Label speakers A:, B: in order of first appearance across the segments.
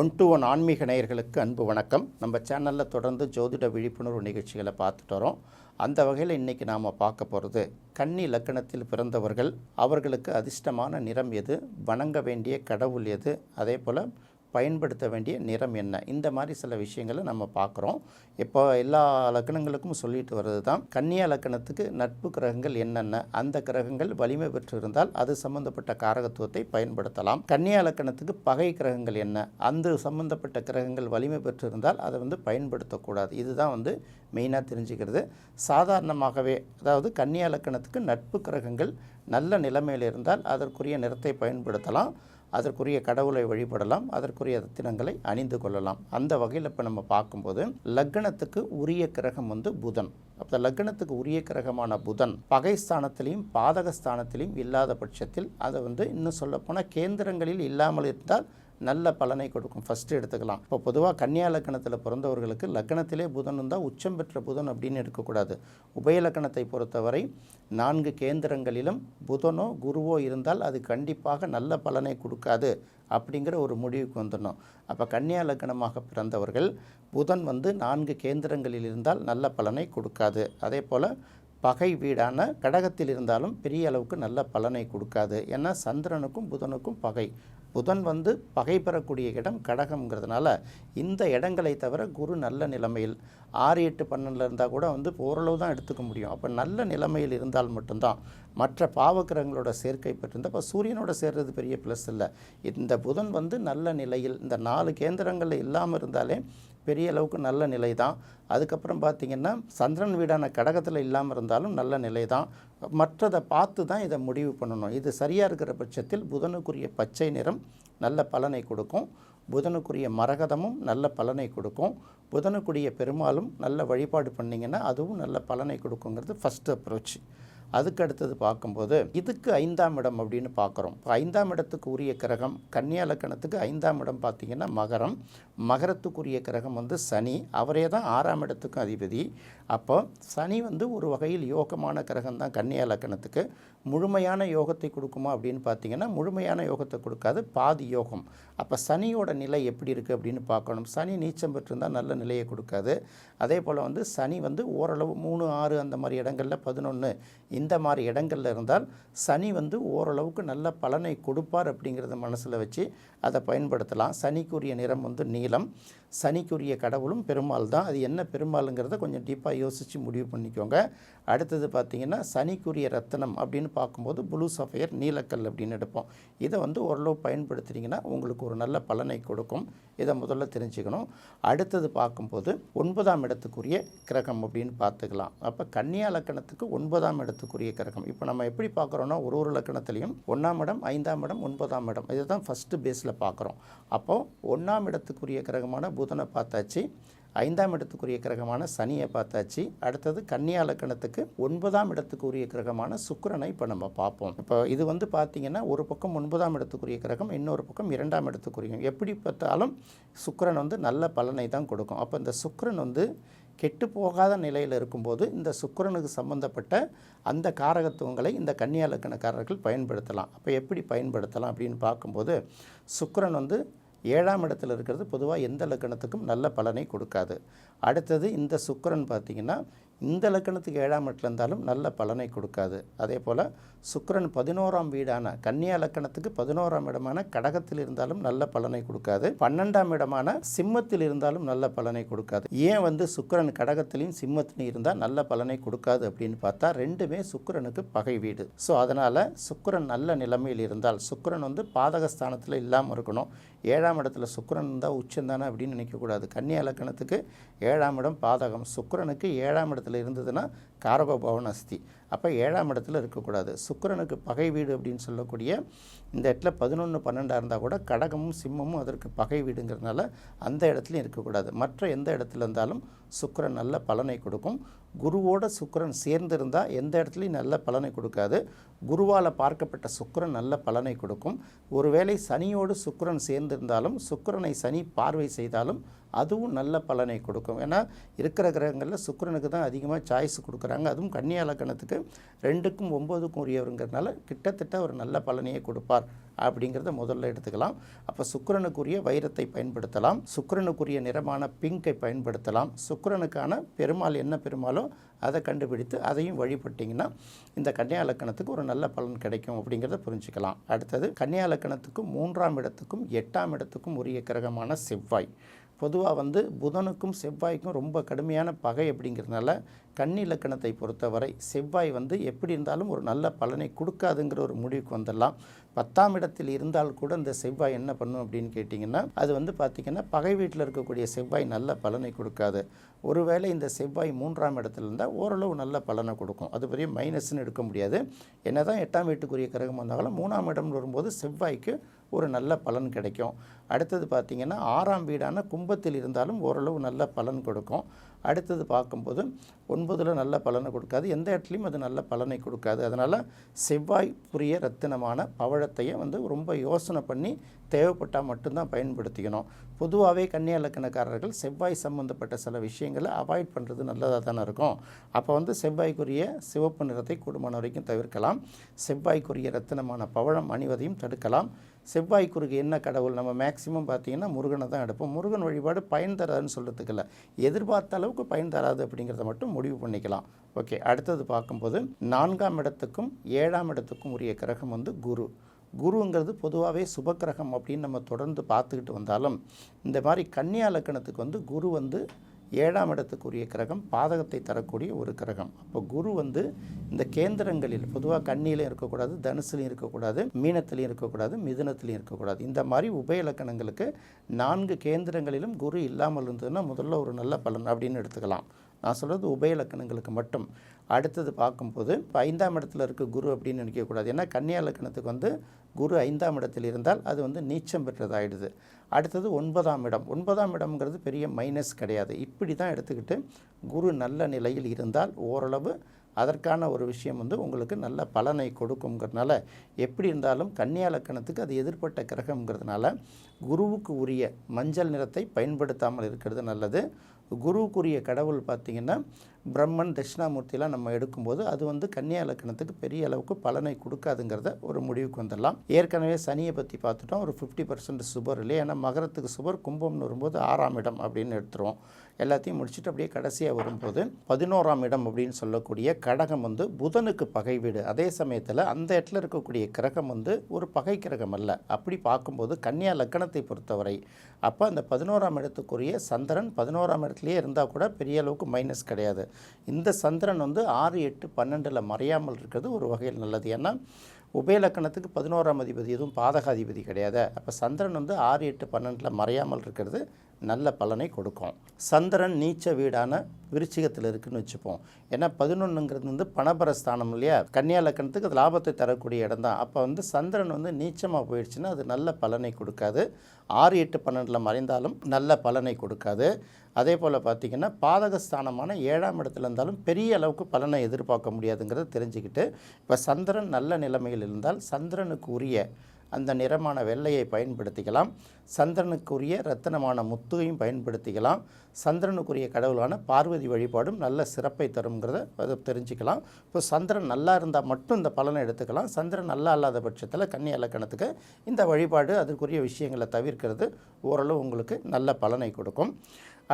A: One to one ஆன்மீக நேயர்களுக்கு அன்பு வணக்கம். நம்ம சேனலில் தொடர்ந்து ஜோதிட விழிப்புணர்வு நிகழ்ச்சிகளை பார்த்துட்டு வரோம். அந்த வகையில் இன்றைக்கி நாம் பார்க்க போகிறது கன்னி லக்கணத்தில் பிறந்தவர்கள் அவர்களுக்கு அதிர்ஷ்டமான நிறம் எது வணங்க வேண்டிய கடவுள் எது அதே போல் பயன்படுத்த வேண்டிய நிறம் என்ன? இந்த மாதிரி சில விஷயங்களை நம்ம பார்க்குறோம். இப்போ எல்லா லக்கணங்களுக்கும் சொல்லிட்டு வர்றது தான் கன்னியா லக்கணத்துக்கு நட்பு கிரகங்கள் என்னென்ன? அந்த கிரகங்கள் வலிமை பெற்றிருந்தால் அது சம்பந்தப்பட்ட காரகத்துவத்தை பயன்படுத்தலாம். கன்னியா லக்கணத்துக்கு பகை கிரகங்கள் என்ன? அந்த சம்பந்தப்பட்ட கிரகங்கள் வலிமை பெற்றிருந்தால் அதை வந்து பயன்படுத்தக்கூடாது. இதுதான் வந்து மெயினாக தெரிஞ்சுக்கிறது. சாதாரணமாகவே அதாவது கன்னியா லக்கணத்துக்கு நட்பு கிரகங்கள் நல்ல நிலைமையில் இருந்தால் அதற்குரிய நிறத்தை பயன்படுத்தலாம். அதற்குரிய கடவுளை வழிபடலாம் அதற்குரிய ரத்தினங்களை அணிந்து கொள்ளலாம். அந்த வகையில் இப்போ நம்ம பார்க்கும்போது லக்னத்துக்கு உரிய கிரகம் வந்து புதன். அப்போ லக்னத்துக்கு உரிய கிரகமான புதன் பகை பாதகஸ்தானத்திலையும் பாதக ஸ்தானத்திலையும் இல்லாத பட்சத்தில் அதை வந்து இன்னும் சொல்லப்போனால் கேந்திரங்களில் இல்லாமல் இருந்தால் நல்ல பலனை கொடுக்கும். ஃபஸ்ட்டு எடுத்துக்கலாம். இப்போ பொதுவாக கன்னியா லக்கணத்தில் பிறந்தவர்களுக்கு லக்கணத்திலே புதன் இருந்தால் உச்சம் பெற்ற புதன் அப்படின்னு எடுக்கக்கூடாது. உபய லக்கணத்தை பொறுத்தவரை நான்கு கேந்திரங்களிலும் புதனோ குருவோ இருந்தால் அது கண்டிப்பாக நல்ல பலனை கொடுக்காது அப்படிங்கிற ஒரு முடிவுக்கு வந்துடணும். அப்போ கன்னியா லக்கணமாக பிறந்தவர்கள் புதன் வந்து நான்கு கேந்திரங்களில் இருந்தால் நல்ல பலனை கொடுக்காது. அதே போல் பகை வீடான கடகத்தில் இருந்தாலும் பெரிய அளவுக்கு நல்ல பலனை கொடுக்காது. ஏன்னா சந்திரனுக்கும் புதனுக்கும் பகை. புதன் வந்து பகை பெறக்கூடிய இடம் கடகம்ங்கிறதுனால இந்த இடங்களை தவிர குரு நல்ல நிலைமையில் ஆறு எட்டு பன்னெண்டில் இருந்தால் கூட வந்து ஓரளவு தான் எடுத்துக்க முடியும். அப்போ நல்ல நிலைமையில் இருந்தால் மட்டும்தான் மற்ற பாவக்கிரகங்களோட சேர்க்கை பெற்றிருந்த அப்போ சூரியனோட சேர்றது பெரிய ப்ளஸ் இல்லை. இந்த புதன் வந்து நல்ல நிலையில் இந்த நாலு கேந்திரங்களில் இல்லாமல் இருந்தாலே பெரிய அளவுக்கு நல்ல நிலை தான் அதுக்கப்புறம் பார்த்திங்கன்னா சந்திரன் வீடான கடகத்தில் இல்லாமல் இருந்தாலும் நல்ல நிலை தான் மற்றதை பார்த்து தான் இதை முடிவு பண்ணணும். இது சரியாக இருக்கிற பட்சத்தில் புதனுக்குரிய பச்சை நிறம் நல்ல பலனை கொடுக்கும். புதனுக்குரிய மரகதமும் நல்ல பலனை கொடுக்கும். புதனுக்குரிய பெருமாளும் நல்ல வழிபாடு பண்ணிங்கன்னா அதுவும் நல்ல பலனை கொடுக்குங்கிறது ஃபஸ்ட் அப்ரோச் அதுக்கு அடுத்தது பார்க்கும்போது இதுக்கு ஐந்தாம் இடம் அப்படின்னு பார்க்குறோம். இப்போ ஐந்தாம் இடத்துக்கு உரிய கிரகம் கன்னியா லக்கணத்துக்கு ஐந்தாம் இடம் பார்த்திங்கன்னா மகரம். மகரத்துக்குரிய கிரகம் வந்து சனி. அவரே தான் ஆறாம் இடத்துக்கும் அதிபதி. அப்போ சனி வந்து ஒரு வகையில் யோகமான கிரகம் தான் கன்னியா லக்கணத்துக்கு. முழுமையான யோகத்தை கொடுக்குமா அப்படின்னு பார்த்தீங்கன்னா முழுமையான யோகத்தை கொடுக்காது பாதி யோகம். அப்போ சனியோட நிலை எப்படி இருக்குது அப்படின்னு பார்க்கணும். சனி நீச்சம் பெற்றிருந்தால் நல்ல நிலையை கொடுக்காது. அதே போல் வந்து சனி வந்து ஓரளவு மூணு ஆறு அந்த மாதிரி இடங்களில் பதினொன்று இந்த மாதிரி இடங்களில் இருந்தால் சனி வந்து ஓரளவுக்கு நல்ல பலனை கொடுப்பார் அப்படிங்கிறத மனசில் வச்சு அதை பயன்படுத்தலாம். சனிக்குரிய நிறம் வந்து நீலம். சனிக்குரிய கடவுளும் பெருமாள் தான். அது என்ன பெருமாளுங்கிறத கொஞ்சம் டீப்பாக யோசித்து முடிவு பண்ணிக்கோங்க. அடுத்தது பார்த்திங்கன்னா சனிக்குரிய ரத்தனம் அப்படின்னு பார்க்கும்போது ப்ளூ சஃபையர் நீலக்கல் அப்படின்னு எடுப்போம். இதை வந்து ஓரளவு பயன்படுத்துகிறீங்கன்னா உங்களுக்கு ஒரு நல்ல பலனை கொடுக்கும். இதை முதல்ல தெரிஞ்சுக்கணும். அடுத்தது பார்க்கும்போது ஒன்பதாம் இடத்துக்குரிய கிரகம் அப்படின்னு பார்த்துக்கலாம். அப்போ கன்னியா லக்கணத்துக்கு ஒன்பதாம் இடத்துக்குரிய கிரகம். இப்போ நம்ம எப்படி பார்க்குறோன்னா ஒரு ஒரு லக்கணத்துலேயும் ஒன்றாம் இடம் ஐந்தாம் இடம் ஒன்பதாம் இடம். இதுதான் ஃபஸ்ட்டு பேஸில் பார்க்குறோம். அப்போது ஒன்றாம் இடத்துக்குரிய கிரகமான புதனை பார்த்தாச்சு. ஐந்தாம் இடத்துக்குரிய கிரகமான சனியை பார்த்தாச்சு. அடுத்தது கன்னியா லக்கணத்துக்கு ஒன்பதாம் இடத்துக்குரிய கிரகமான சுக்கரனை இப்போ நம்ம பார்ப்போம். இப்போ இது வந்து பார்த்திங்கன்னா ஒரு பக்கம் ஒன்பதாம் இடத்துக்குரிய கிரகம் இன்னொரு பக்கம் இரண்டாம் இடத்துக்குரிய எப்படி பார்த்தாலும் சுக்கிரன் வந்து நல்ல பலனை தான் கொடுக்கும். அப்போ இந்த சுக்கரன் வந்து கெட்டு போகாத நிலையில் இருக்கும்போது இந்த சுக்கரனுக்கு சம்பந்தப்பட்ட அந்த காரகத்துவங்களை இந்த கன்னியா லக்கணக்காரர்கள் பயன்படுத்தலாம். அப்போ எப்படி பயன்படுத்தலாம் அப்படின்னு பார்க்கும்போது சுக்கரன் வந்து ஏழாம் இடத்துல இருக்கிறது பொதுவாக எந்த லக்கணத்துக்கும் நல்ல பலனை கொடுக்காது. அடுத்தது இந்த சுக்கரன் பார்த்திங்கன்னா இந்த லக்கணத்துக்கு ஏழாம் இடத்துல இருந்தாலும் நல்ல பலனை கொடுக்காது. அதே போல் சுக்கரன் பதினோராம் வீடான கன்னியா லக்கணத்துக்கு பதினோராம் இடமான கடகத்தில் இருந்தாலும் நல்ல பலனை கொடுக்காது. பன்னெண்டாம் இடமான சிம்மத்தில் இருந்தாலும் நல்ல பலனை கொடுக்காது. ஏன் வந்து சுக்கரன் கடகத்திலையும் சிம்மத்திலையும் இருந்தால் நல்ல பலனை கொடுக்காது அப்படின்னு பார்த்தா ரெண்டுமே சுக்கிரனுக்கு பகை வீடு. ஸோ அதனால் சுக்கிரன் நல்ல நிலைமையில் இருந்தால் சுக்கரன் வந்து பாதகஸ்தானத்தில் இல்லாமல் இருக்கணும். ஏழாம் இடத்துல சுக்கரன் இருந்தால் உச்சம் தானே அப்படின்னு நினைக்கக்கூடாது கன்னியா லக்கணத்துக்கு ஏழாம் இடம் பாதகம். சுக்கரனுக்கு ஏழாம் இடத்துல இருந்ததுன்னா காரகோபவன் அஸ்தி. அப்போ ஏழாம் இடத்துல இருக்கக்கூடாது. சுக்கிரனுக்கு பகை வீடு அப்படின்னு சொல்லக்கூடிய இந்த இடத்துல பதினொன்று பன்னெண்டாக இருந்தால் கூட கடகமும் சிம்மமும் அதற்கு பகை வீடுங்கிறதுனால அந்த இடத்துலையும் இருக்கக்கூடாது. மற்ற எந்த இடத்துல இருந்தாலும் சுக்கரன் நல்ல பலனை கொடுக்கும். குருவோட சுக்கரன் சேர்ந்திருந்தால் எந்த இடத்துலையும் நல்ல பலனை கொடுக்காது. குருவால் பார்க்கப்பட்ட சுக்கரன் நல்ல பலனை கொடுக்கும். ஒருவேளை சனியோடு சுக்கரன் சேர்ந்திருந்தாலும் சுக்கரனை சனி பார்வை செய்தாலும் அதுவும் நல்ல பலனை கொடுக்கும். ஏன்னா இருக்கிற கிரகங்களில் சுக்கரனுக்கு தான் அதிகமாக சாய்ஸ் கொடுக்குறாங்க. வராங்க அதுவும் கன்னியா லக்கணத்துக்கு ரெண்டுக்கும் ஒம்போதுக்கும் உரியவருங்கிறதுனால கிட்டத்தட்ட ஒரு நல்ல பலனையை கொடுப்பார் அப்படிங்கிறத முதல்ல எடுத்துக்கலாம். அப்போ சுக்கிரனுக்குரிய வைரத்தை பயன்படுத்தலாம். சுக்கரனுக்குரிய நிறமான பிங்கை பயன்படுத்தலாம். சுக்கரனுக்கான பெருமாள் என்ன பெருமாளோ அதை கண்டுபிடித்து அதையும் வழிபட்டிங்கன்னா இந்த கன்னியா லக்கணத்துக்கு ஒரு நல்ல பலன் கிடைக்கும் அப்படிங்கிறத புரிஞ்சுக்கலாம். அடுத்தது கன்னியா லக்கணத்துக்கும் மூன்றாம் இடத்துக்கும் எட்டாம் இடத்துக்கும் உரிய கிரகமான செவ்வாய். பொதுவாக வந்து புதனுக்கும் செவ்வாய்க்கும் ரொம்ப கடுமையான பகை அப்படிங்கிறதுனால கன்னி இலக்கணத்தை பொறுத்தவரை செவ்வாய் வந்து எப்படி இருந்தாலும் ஒரு நல்ல பலனை கொடுக்காதுங்கிற ஒரு முடிவுக்கு வந்துடலாம். பத்தாம் இடத்தில் இருந்தால் கூட இந்த செவ்வாய் என்ன பண்ணும் அப்படின்னு கேட்டிங்கன்னா அது வந்து பார்த்திங்கன்னா பகை வீட்டில் இருக்கக்கூடிய செவ்வாய் நல்ல பலனை கொடுக்காது. ஒருவேளை இந்த செவ்வாய் மூன்றாம் இடத்துல இருந்தால் ஓரளவு நல்ல பலனை கொடுக்கும். அது பெரிய மைனஸ்னு எடுக்க முடியாது. என்ன தான் எட்டாம் வீட்டுக்குரிய கிரகம் வந்தாலும் மூணாம் இடம் வரும்போது செவ்வாய்க்கு ஒரு நல்ல பலன் கிடைக்கும். அடுத்தது பார்த்திங்கன்னா ஆறாம் வீடான கும்பத்தில் இருந்தாலும் ஓரளவு நல்ல பலன் கொடுக்கும். அடுத்தது பார்க்கும்போது ஒன்பதில் நல்ல பலனை கொடுக்காது. எந்த இடத்துலையும் அது நல்ல பலனை கொடுக்காது. அதனால் செவ்வாய் புரிய ரத்தினமான பவழத்தையே வந்து ரொம்ப யோசனை பண்ணி தேவைப்பட்டால் மட்டும்தான் பயன்படுத்திக்கணும். பொதுவாகவே கன்னியா இலக்கணக்காரர்கள் செவ்வாய் சம்மந்தப்பட்ட சில விஷயங்களை அவாய்ட் பண்ணுறது நல்லதாக தானே இருக்கும். அப்போ வந்து செவ்வாய்க்குரிய சிவப்பு நிறத்தை கூடுமான வரைக்கும் தவிர்க்கலாம். செவ்வாய்க்குரிய ரத்தினமான பவழம் அணிவதையும் தடுக்கலாம். செவ்வாய் என்ன கடவுள்? நம்ம மேக்ஸ் மேக்சிமம் பார்த்தீங்கன்னா முருகனை தான் எடுப்போம். முருகன் வழிபாடு பயன் தராதுன்னு சொல்கிறதுக்கு இல்லை. எதிர்பார்த்த அளவுக்கு பயன் தராது அப்படிங்கிறத மட்டும் முடிவு பண்ணிக்கலாம். ஓகே அடுத்தது பார்க்கும்போது நான்காம் இடத்துக்கும் ஏழாம் இடத்துக்கும் உரிய கிரகம் வந்து குரு. குருங்கிறது பொதுவாகவே சுபக்கிரகம் அப்படின்னு நம்ம தொடர்ந்து பார்த்துக்கிட்டு வந்தாலும் இந்த மாதிரி கன்னியா லக்கணத்துக்கு வந்து குரு வந்து ஏழாம் இடத்துக்குரிய கிரகம் பாதகத்தை தரக்கூடிய ஒரு கிரகம். அப்போ குரு வந்து இந்த கேந்திரங்களில் பொதுவாக கண்ணிலையும் இருக்கக்கூடாது தனுசுலையும் இருக்கக்கூடாது மீனத்திலையும் இருக்கக்கூடாது மிதுனத்திலையும் இருக்கக்கூடாது. இந்த மாதிரி உபய இலக்கணங்களுக்கு நான்கு கேந்திரங்களிலும் குரு இல்லாமல் இருந்ததுன்னா முதல்ல ஒரு நல்ல பலன் அப்படின்னு எடுத்துக்கலாம். நான் சொல்கிறது உபய இலக்கணங்களுக்கு மட்டும். அடுத்தது பார்க்கும்போது இப்போ ஐந்தாம் இடத்துல இருக்க குரு அப்படின்னு நினைக்கக்கூடாது. ஏன்னா கன்னியா இலக்கணத்துக்கு வந்து குரு ஐந்தாம் இடத்தில் இருந்தால் அது வந்து நீச்சம் பெற்றதாயிடுது. அடுத்தது ஒன்பதாம் இடம். ஒன்பதாம் இடம்ங்கிறது பெரிய மைனஸ் கிடையாது. இப்படி தான் எடுத்துக்கிட்டு குரு நல்ல நிலையில் இருந்தால் ஓரளவு அதற்கான ஒரு விஷயம் வந்து உங்களுக்கு நல்ல பலனை கொடுக்குங்கிறதுனால எப்படி இருந்தாலும் கன்னியா லக்கணத்துக்கு அது எதிர்ப்பட்ட கிரகங்கிறதுனால குருவுக்கு உரிய மஞ்சள் நிறத்தை பயன்படுத்தாமல் இருக்கிறது நல்லது. குருவுக்குரிய கடவுள் பார்த்திங்கன்னா பிரம்மன் தட்சிணாமூர்த்திலாம் நம்ம எடுக்கும்போது அது வந்து கன்னியா இலக்கணத்துக்கு பெரிய அளவுக்கு பலனை கொடுக்காதுங்கிறத ஒரு முடிவுக்கு வந்துடலாம். ஏற்கனவே சனியை பற்றி பார்த்துட்டோம். ஒரு ஃபிஃப்டி பர்சன்ட் சுபர் இல்லையா? ஏன்னா மகரத்துக்கு சுபர் கும்பம்னு வரும்போது ஆறாம் இடம் அப்படின்னு எடுத்துருவோம். எல்லாத்தையும் முடிச்சுட்டு அப்படியே கடைசியாக வரும்போது பதினோராம் இடம் அப்படின்னு சொல்லக்கூடிய கடகம் வந்து புதனுக்கு பகை வீடு. அதே சமயத்தில் அந்த இடத்துல இருக்கக்கூடிய கிரகம் வந்து ஒரு பகை கிரகம் அல்ல. அப்படி பார்க்கும்போது கன்னியா லக்கணத்தை பொறுத்தவரை அப்போ அந்த பதினோராம் இடத்துக்குரிய சந்திரன் பதினோராம் இடத்துலையே இருந்தால் கூட பெரிய அளவுக்கு மைனஸ் கிடையாது. இந்த சந்திரன் வந்து ஆறு எட்டு பன்னெண்டில் மறையாமல் இருக்கிறது ஒரு வகையில் நல்லது. ஏன்னா உபயலக்கணத்துக்கு பதினோராம் அதிபதி எதுவும் பாதகாதிபதி கிடையாது. அப்போ சந்திரன் வந்து ஆறு எட்டு பன்னெண்டில் மறையாமல் இருக்கிறது நல்ல பலனை கொடுக்கும். சந்திரன் நீச்ச வீடான விருச்சிகத்தில் இருக்குன்னு வச்சுப்போம். ஏன்னா பதினொன்றுங்கிறது வந்து பணபரஸ்தானம் இல்லையா? கன்னியா லக்கணத்துக்கு அது லாபத்தை தரக்கூடிய இடம் தான் அப்போ வந்து சந்திரன் வந்து நீச்சமாக போயிடுச்சுன்னா அது நல்ல பலனை கொடுக்காது. ஆறு எட்டு பன்னெண்டில் மறைந்தாலும் நல்ல பலனை கொடுக்காது. அதே போல் பார்த்திங்கன்னா பாதகஸ்தானமான ஏழாம் இடத்துல இருந்தாலும் பெரிய அளவுக்கு பலனை எதிர்பார்க்க முடியாதுங்கிறத தெரிஞ்சுக்கிட்டு இப்போ சந்திரன் நல்ல நிலைமையில் இருந்தால் சந்திரனுக்கு உரிய அந்த நிறமான வெள்ளையை பயன்படுத்திக்கலாம். சந்திரனுக்குரிய ரத்தனமான முத்துவையும் பயன்படுத்திக்கலாம். சந்திரனுக்குரிய கடவுளான பார்வதி வழிபாடும் நல்ல சிறப்பை தருங்கிறத அதை தெரிஞ்சுக்கலாம். இப்போ சந்திரன் நல்லா இருந்தால் மட்டும் இந்த பலனை எடுத்துக்கலாம். சந்திரன் நல்லா இல்லாத பட்சத்தில் கன்னி இலக்கணத்துக்கு இந்த வழிபாடு அதற்குரிய விஷயங்களை தவிர்க்கிறது ஓரளவு உங்களுக்கு நல்ல பலனை கொடுக்கும்.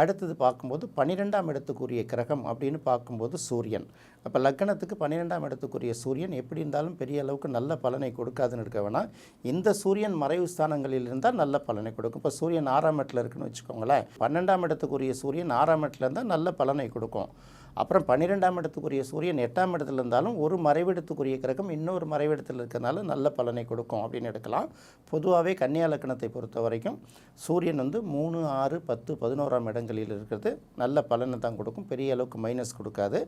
A: அடுத்தது பார்க்கும்போது பன்னிரெண்டாம் இடத்துக்குரிய கிரகம் அப்படின்னு பார்க்கும்போது சூரியன். அப்போ லக்கணத்துக்கு பன்னிரெண்டாம் இடத்துக்குரிய சூரியன் எப்படி இருந்தாலும் பெரிய அளவுக்கு நல்ல பலனை கொடுக்காதுன்னு இருக்க வேணாம். இந்த சூரியன் மறைவு ஸ்தானங்களில் இருந்தால் நல்ல பலனை கொடுக்கும். இப்போ சூரியன் ஆறாம் இடத்துல இருக்குன்னு வச்சுக்கோங்களேன். பன்னெண்டாம் இடத்துக்குரிய சூரியன் ஆறாம் இடத்துல இருந்தால் நல்ல பலனை கொடுக்கும். அப்புறம் பன்னிரெண்டாம் இடத்துக்குரிய சூரியன் எட்டாம் இடத்துல இருந்தாலும் ஒரு மறைவிடத்துக்குரிய கிரகம் இன்னொரு மறைவிடத்தில் இருக்கிறதுனால நல்ல பலனை கொடுக்கும் அப்படின்னு எடுக்கலாம். பொதுவாகவே கன்னியா லக்கணத்தை பொறுத்த வரைக்கும் சூரியன் வந்து மூணு ஆறு பத்து பதினோராம் இடங்களில் இருக்கிறது. நல்ல பலனை தான் கொடுக்கும். பெரிய அளவுக்கு மைனஸ் கொடுக்காது.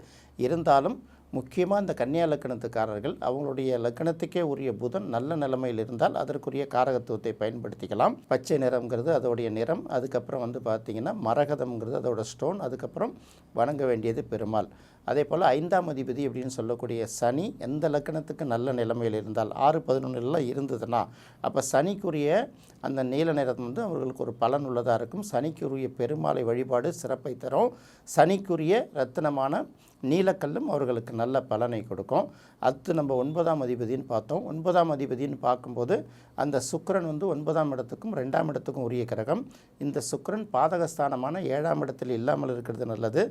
A: இருந்தாலும் முக்கியமாக இந்த கன்னியா லக்கணத்துக்காரர்கள் அவங்களுடைய லக்கணத்துக்கே உரிய புதன் நல்ல நிலைமையில் இருந்தால் அதற்குரிய காரகத்துவத்தை பயன்படுத்திக்கலாம். பச்சை நிறம்ங்கிறது அதோடைய நிறம். அதுக்கப்புறம் வந்து பார்த்திங்கன்னா மரகதம்ங்கிறது அதோட ஸ்டோன் அதுக்கப்புறம் வணங்க வேண்டியது பெருமாள். அதே போல் ஐந்தாம் அதிபதி அப்படின்னு சொல்லக்கூடிய சனி எந்த லக்கணத்துக்கு நல்ல நிலைமையில் இருந்தால் ஆறு பதினொன்றுலாம் இருந்ததுன்னா அப்போ சனிக்குரிய அந்த நீல நிறம் வந்து அவர்களுக்கு ஒரு பலன் உள்ளதாக இருக்கும். சனிக்குரிய பெருமாளை வழிபாடு சிறப்பை தரும். சனிக்குரிய ரத்தினமான நீலக்கல்லும் அவர்களுக்கு நல்ல பலனை கொடுக்கும். அடுத்து நம்ம ஒன்பதாம் அதிபதின்னு பார்த்தோம். ஒன்பதாம் அதிபதின்னு பார்க்கும்போது அந்த சுக்கரன் வந்து ஒன்பதாம் இடத்துக்கும் ரெண்டாம் இடத்துக்கும் உரிய கிரகம். இந்த சுக்கரன் பாதகஸ்தானமான ஏழாம் இடத்தில் இல்லாமல் இருக்கிறது நல்லது.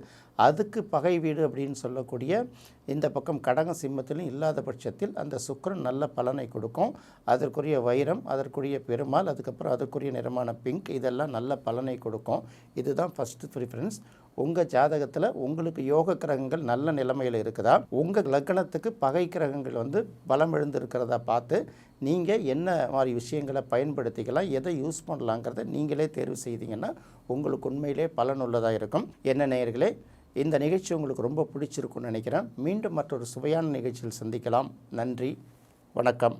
A: அதுக்கு பகை வீடு அப்படின்னு சொல்லக்கூடிய இந்த பக்கம் கடக சிம்மத்திலும் இல்லாத பட்சத்தில் அந்த சுக்கரன் நல்ல பலனை கொடுக்கும். அதற்குரிய வைரம் அதற்குரிய பெருமாள் அதுக்கப்புறம் அதற்குரிய நிறமான பிங்க் இதெல்லாம் நல்ல பலனை கொடுக்கும். இதுதான் ஃபஸ்ட்டு ப்ரிஃபரன்ஸ் உங்கள் ஜாதகத்தில் உங்களுக்கு யோக கிரகங்கள் நல்ல நிலைமையில் இருக்குதா? உங்கள் லக்னத்துக்கு பகை கிரகங்கள் வந்து பலம் எழுந்திருக்கிறதா பார்த்து நீங்கள் என்ன மாதிரி விஷயங்களை பயன்படுத்திக்கலாம் எதை யூஸ் பண்ணலாங்கிறத நீங்களே தேர்வு செய்தீங்கன்னா உங்களுக்கு உண்மையிலே பலனுள்ளதாக இருக்கும். என்ன நேயர்களே இந்த நிகழ்ச்சி உங்களுக்கு ரொம்ப பிடிச்சிருக்குன்னு நினைக்கிறேன். மீண்டும் மற்றொரு சுவையான நிகழ்ச்சியில் சந்திக்கலாம். நன்றி. வணக்கம்.